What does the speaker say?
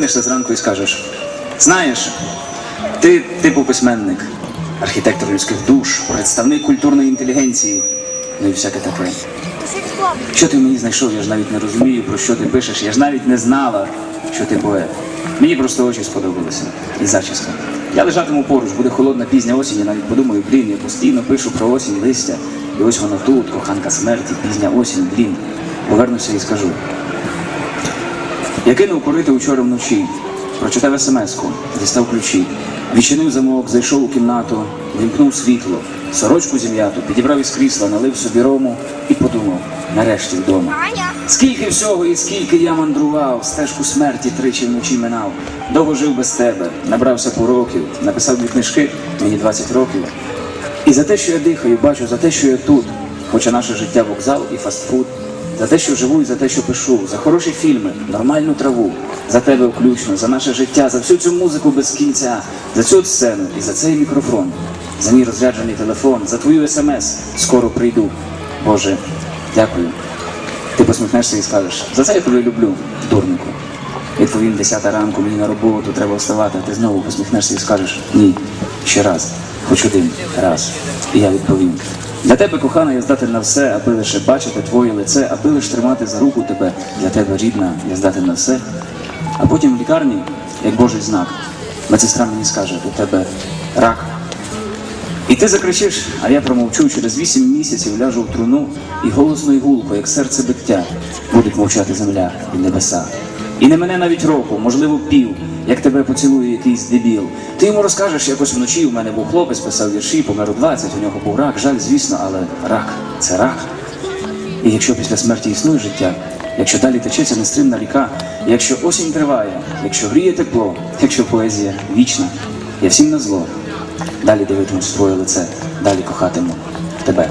Прокинешся зранку і скажеш: знаєш, ти типу письменник, архітектор людських душ, представник культурної інтелігенції, ну і всяке таке. Що ти мені знайшов, я ж навіть не розумію, про що ти пишеш. Я ж навіть не знала, що ти поет. Мені просто очі сподобалися. І зачіска. Я лежатиму поруч, буде холодна пізня осінь, я навіть подумаю, блін, я постійно пишу про осінь листя. І ось воно тут, коханка смерті, пізня осінь, блін. Повернуся і скажу. Я кинув курити учора вночі, прочитав смс-ку, дістав ключі, відчинив замок, зайшов у кімнату, вімкнув світло, сорочку зім'яту, підібрав із крісла, налив собі рому і подумав, нарешті вдома. Скільки всього і скільки я мандрував, стежку смерті тричі вночі минав. Довго жив без тебе, набрався пороків, написав дві книжки, мені 20 років. І за те, що я дихаю, бачу, за те, що я тут, хоча наше життя вокзал і фастфуд, за те, що живу і за те, що пишу, за хороші фільми, нормальну траву, за тебе включно, за наше життя, за всю цю музику без кінця, за цю сцену і за цей мікрофон, за мій розряджений телефон, за твою смс, скоро прийду. Боже, дякую. Ти посміхнешся і скажеш, за це я тебе люблю, дурнику. Відповім, 10 ранку мені на роботу треба вставати, а ти знову посміхнешся і скажеш ні, ще раз, хоч один раз. І я відповім. Для тебе, кохана, я здатен на все, аби лише бачити твоє лице, аби лише тримати за руку тебе. Для тебе рідна, я здатен на все. А потім в лікарні, як Божий знак, медсестра мені скаже, у тебе рак. І ти закричиш, а я промовчу через вісім місяців ляжу в труну, і голосно і гулко, як серце биття, будуть мовчати земля і небеса. І не мене навіть року, можливо, пів, як тебе поцілує якийсь дебіл. Ти йому розкажеш, якось вночі у мене був хлопець, писав вірші, помер у 20, у нього був рак, жаль, звісно, але рак це рак. І якщо після смерті існує життя, якщо далі течеться нестримна ріка, якщо осінь триває, якщо гріє тепло, якщо поезія вічна, я всім на зло. Далі дивитимусь твоє лице, далі кохатиму тебе.